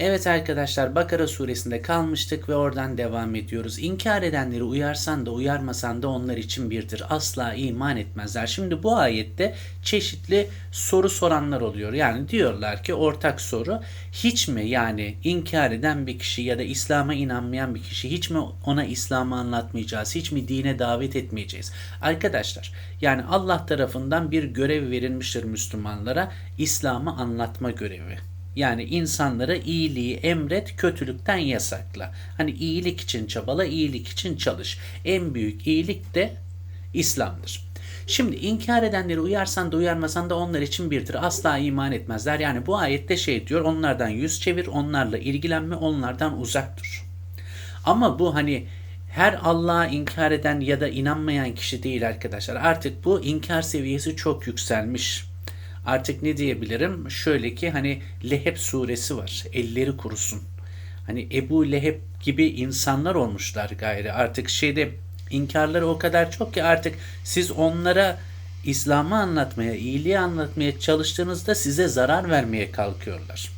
Evet arkadaşlar Bakara suresinde kalmıştık ve oradan devam ediyoruz. İnkar edenleri uyarsan da uyarmasan da onlar için birdir. Asla iman etmezler. Şimdi bu ayette çeşitli soru soranlar oluyor. Yani diyorlar ki ortak soru hiç mi yani inkar eden bir kişi ya da İslam'a inanmayan bir kişi hiç mi ona İslam'ı anlatmayacağız? Hiç mi dine davet etmeyeceğiz? Arkadaşlar yani Allah tarafından bir görev verilmiştir Müslümanlara. İslam'ı anlatma görevi. Yani insanlara iyiliği emret, kötülükten yasakla. Hani iyilik için çabala, iyilik için çalış. En büyük iyilik de İslam'dır. Şimdi inkar edenleri uyarsan da uyarmasan da onlar için birdir. Asla iman etmezler. Yani bu ayette şey diyor onlardan yüz çevir, onlarla ilgilenme, onlardan uzak dur. Ama bu hani her Allah'a inkar eden ya da inanmayan kişi değil arkadaşlar. Artık bu inkar seviyesi çok yükselmiş. Artık ne diyebilirim? Şöyle ki hani Leheb suresi var. Elleri kurusun. Hani Ebu Leheb gibi insanlar olmuşlar gayri. Artık şeyde inkarları o kadar çok ki artık siz onlara İslam'ı anlatmaya, iyiliği anlatmaya çalıştığınızda size zarar vermeye kalkıyorlar.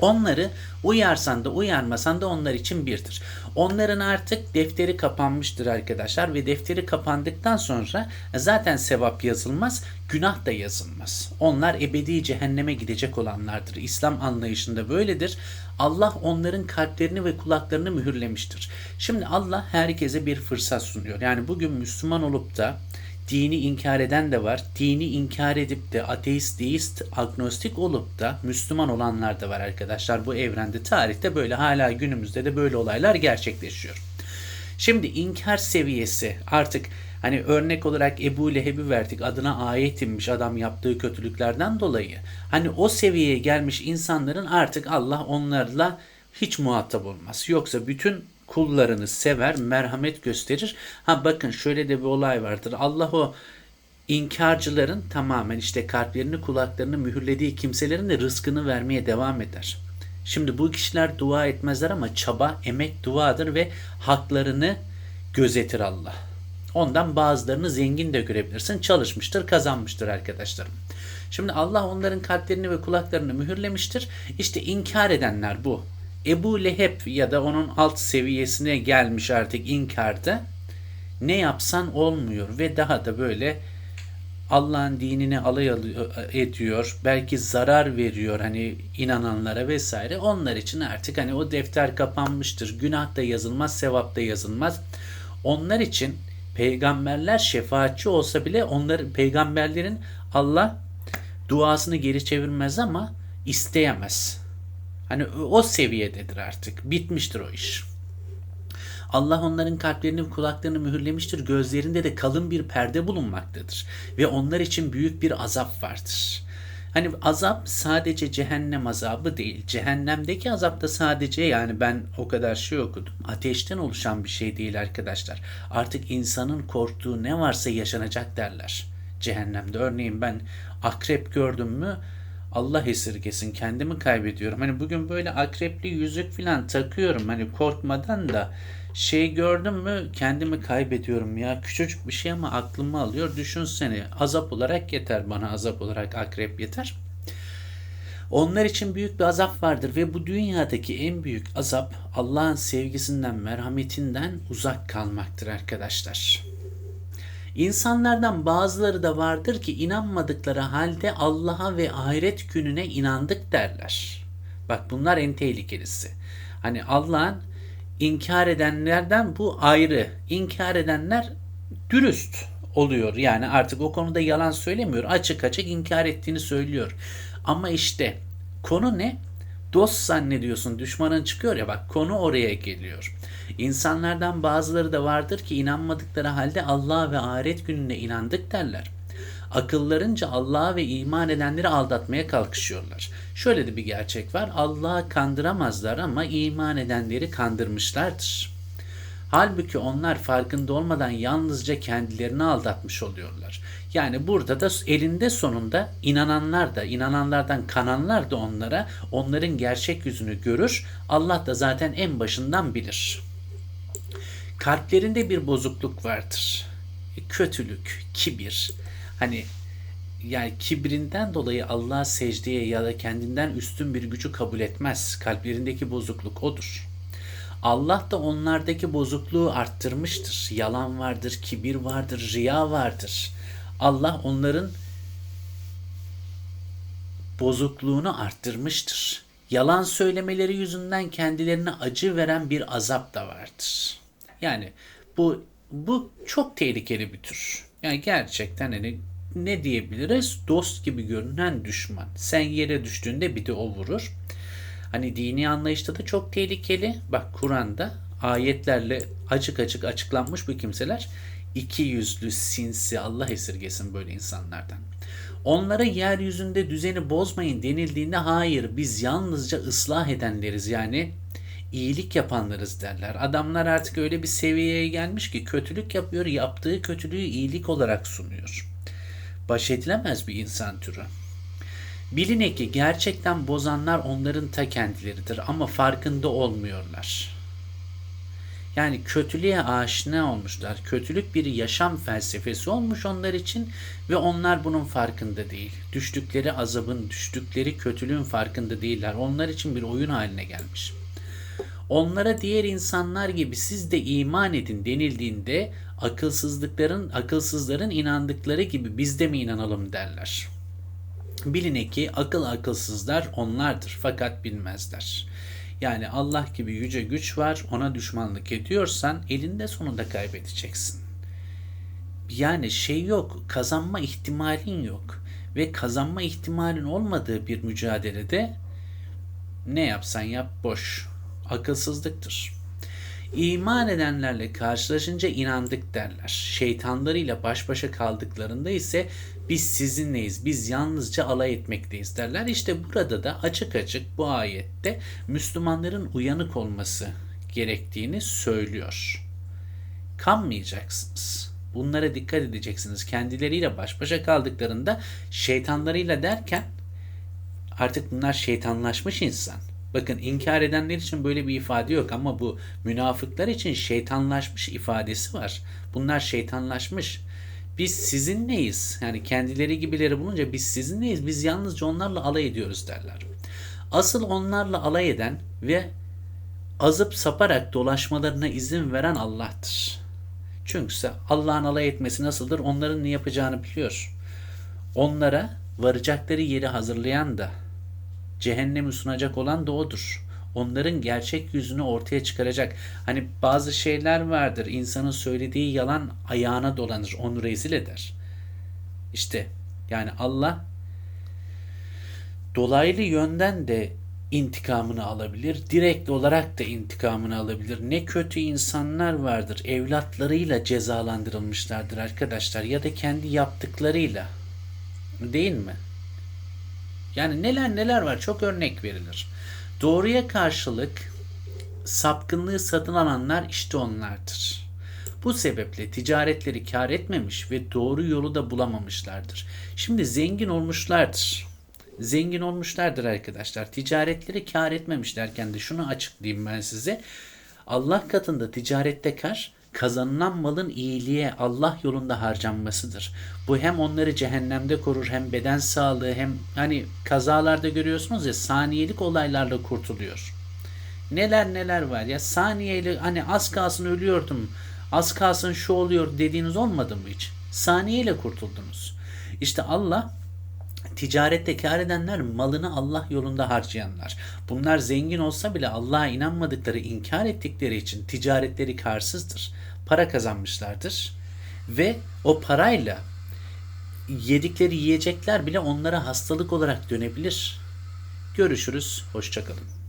Onları uyarsan da uyarmasan da onlar için birdir. Onların artık defteri kapanmıştır arkadaşlar ve defteri kapandıktan sonra zaten sevap yazılmaz, günah da yazılmaz. Onlar ebedi cehenneme gidecek olanlardır. İslam anlayışında böyledir. Allah onların kalplerini ve kulaklarını mühürlemiştir. Şimdi Allah herkese bir fırsat sunuyor. Yani bugün Müslüman olup da dini inkar eden de var. Dini inkar edip de ateist, deist, agnostik olup da Müslüman olanlar da var arkadaşlar. Bu evrende, tarihte böyle hala günümüzde de böyle olaylar gerçekleşiyor. Şimdi inkar seviyesi artık hani örnek olarak Ebu Leheb'i verdik adına ayet inmiş adam yaptığı kötülüklerden dolayı. Hani o seviyeye gelmiş insanların artık Allah onlarla hiç muhatap olmaz. Yoksa bütün kullarını sever, merhamet gösterir. Ha bakın şöyle de bir olay vardır. Allah o inkarcıların tamamen işte kalplerini, kulaklarını mühürlediği kimselerin de rızkını vermeye devam eder. Şimdi bu kişiler dua etmezler ama çaba, emek duadır ve haklarını gözetir Allah. Ondan bazılarını zengin de görebilirsin. Çalışmıştır, kazanmıştır arkadaşlarım. Şimdi Allah onların kalplerini ve kulaklarını mühürlemiştir. İşte inkar edenler bu. Ebu Leheb ya da onun alt seviyesine gelmiş artık inkarda ne yapsan olmuyor ve daha da böyle Allah'ın dinini alay ediyor. Belki zarar veriyor hani inananlara vesaire. Onlar için artık hani o defter kapanmıştır. Günah da yazılmaz, sevap da yazılmaz. Onlar için peygamberler şefaatçi olsa bile onların peygamberlerin Allah duasını geri çevirmez ama isteyemez. Hani o seviyededir artık. Bitmiştir o iş. Allah onların kalplerini kulaklarını mühürlemiştir. Gözlerinde de kalın bir perde bulunmaktadır. Ve onlar için büyük bir azap vardır. Hani azap sadece cehennem azabı değil. Cehennemdeki azap da sadece yani ben o kadar şey okudum. Ateşten oluşan bir şey değil arkadaşlar. Artık insanın korktuğu ne varsa yaşanacak derler. Cehennemde örneğin ben akrep gördüm mü Allah esirgesin kendimi kaybediyorum. Hani bugün böyle akrepli yüzük falan takıyorum hani korkmadan da şey gördüm mü kendimi kaybediyorum ya. Küçücük bir şey ama aklımı alıyor. Düşünsene azap olarak yeter bana azap olarak akrep yeter. Onlar için büyük bir azap vardır ve bu dünyadaki en büyük azap Allah'ın sevgisinden, merhametinden uzak kalmaktır arkadaşlar. İnsanlardan bazıları da vardır ki inanmadıkları halde Allah'a ve ahiret gününe inandık derler. Bak bunlar en tehlikelisi. Hani Allah'ın inkar edenlerden bu ayrı. İnkar edenler dürüst oluyor. Yani artık o konuda yalan söylemiyor. Açık açık inkar ettiğini söylüyor. Ama işte konu ne? Dost zannediyorsun düşmanın çıkıyor ya bak konu oraya geliyor. İnsanlardan bazıları da vardır ki inanmadıkları halde Allah'a ve ahiret gününe inandık derler. Akıllarınca Allah'a ve iman edenleri aldatmaya kalkışıyorlar. Şöyle de bir gerçek var. Allah'ı kandıramazlar ama iman edenleri kandırmışlardır. Halbuki onlar farkında olmadan yalnızca kendilerini aldatmış oluyorlar. Yani burada da elinde sonunda inananlar da, inananlardan kananlar da onlara onların gerçek yüzünü görür. Allah da zaten en başından bilir. Kalplerinde bir bozukluk vardır. Kötülük, kibir. Hani yani kibrinden dolayı Allah'a secdeye ya da kendinden üstün bir gücü kabul etmez. Kalplerindeki bozukluk odur. Allah da onlardaki bozukluğu arttırmıştır. Yalan vardır, kibir vardır, riya vardır. Allah onların bozukluğunu arttırmıştır. Yalan söylemeleri yüzünden kendilerine acı veren bir azap da vardır. Yani bu bu çok tehlikeli bir tür. Yani gerçekten hani ne diyebiliriz? Dost gibi görünen düşman. Sen yere düştüğünde bir de o vurur. Hani dini anlayışta da çok tehlikeli. Bak Kur'an'da ayetlerle açık açık açıklanmış bu kimseler iki yüzlü sinsi Allah esirgesin böyle insanlardan. Onlara yeryüzünde düzeni bozmayın denildiğinde hayır biz yalnızca ıslah edenleriz yani iyilik yapanlarız derler. Adamlar artık öyle bir seviyeye gelmiş ki kötülük yapıyor, yaptığı kötülüğü iyilik olarak sunuyor. Baş edilemez bir insan türü. Biline ki gerçekten bozanlar onların ta kendileridir ama farkında olmuyorlar. Yani kötülüğe aşina olmuşlar. Kötülük bir yaşam felsefesi olmuş onlar için ve onlar bunun farkında değil. Düştükleri azabın, düştükleri kötülüğün farkında değiller. Onlar için bir oyun haline gelmiş. Onlara diğer insanlar gibi siz de iman edin denildiğinde akılsızlıkların akılsızların inandıkları gibi biz de mi inanalım derler. Biline ki akıl akılsızlar onlardır fakat bilmezler. Yani Allah gibi yüce güç var ona düşmanlık ediyorsan elinde sonunda kaybedeceksin. Yani şey yok kazanma ihtimalin yok ve kazanma ihtimalin olmadığı bir mücadelede ne yapsan yap boş akılsızlıktır. İman edenlerle karşılaşınca inandık derler. Şeytanlarıyla baş başa kaldıklarında ise biz sizinleyiz, biz yalnızca alay etmekteyiz derler. İşte burada da açık açık bu ayette Müslümanların uyanık olması gerektiğini söylüyor. Kanmayacaksınız. Bunlara dikkat edeceksiniz. Kendileriyle baş başa kaldıklarında şeytanlarıyla derken artık bunlar şeytanlaşmış insan. Bakın inkar edenler için böyle bir ifade yok ama bu münafıklar için şeytanlaşmış ifadesi var. Bunlar şeytanlaşmış. Biz sizinleyiz. Yani kendileri gibileri bulunca biz sizinleyiz. Biz yalnızca onlarla alay ediyoruz derler. Asıl onlarla alay eden ve azıp saparak dolaşmalarına izin veren Allah'tır. Çünkü Allah'ın alay etmesi nasıldır? Onların ne yapacağını biliyor. Onlara varacakları yeri hazırlayan da cehennemi sunacak olan da odur. Onların gerçek yüzünü ortaya çıkaracak. Hani bazı şeyler vardır. İnsanın söylediği yalan ayağına dolanır. Onu rezil eder. İşte yani Allah dolaylı yönden de intikamını alabilir. Direkt olarak da intikamını alabilir. Ne kötü insanlar vardır. Evlatlarıyla cezalandırılmışlardır arkadaşlar. Ya da kendi yaptıklarıyla. Değil mi? Yani neler neler var çok örnek verilir. Doğruya karşılık sapkınlığı satın alanlar işte onlardır. Bu sebeple ticaretleri kar etmemiş ve doğru yolu da bulamamışlardır. Şimdi zengin olmuşlardır. Zengin olmuşlardır arkadaşlar. Ticaretleri kar etmemiş derken de şunu açıklayayım ben size. Allah katında ticarette kar, kazanılan malın iyiliğe Allah yolunda harcanmasıdır. Bu hem onları cehennemde korur hem beden sağlığı hem hani kazalarda görüyorsunuz ya saniyelik olaylarla kurtuluyor. Neler neler var ya saniyeyle hani az kalsın ölüyordum az kalsın şu oluyor dediğiniz olmadı mı hiç? Saniyeyle kurtuldunuz. İşte Allah ticarette kar edenler malını Allah yolunda harcayanlar. Bunlar zengin olsa bile Allah'a inanmadıkları, inkar ettikleri için ticaretleri karsızdır. Para kazanmışlardır ve o parayla yedikleri yiyecekler bile onlara hastalık olarak dönebilir. Görüşürüz, hoşçakalın.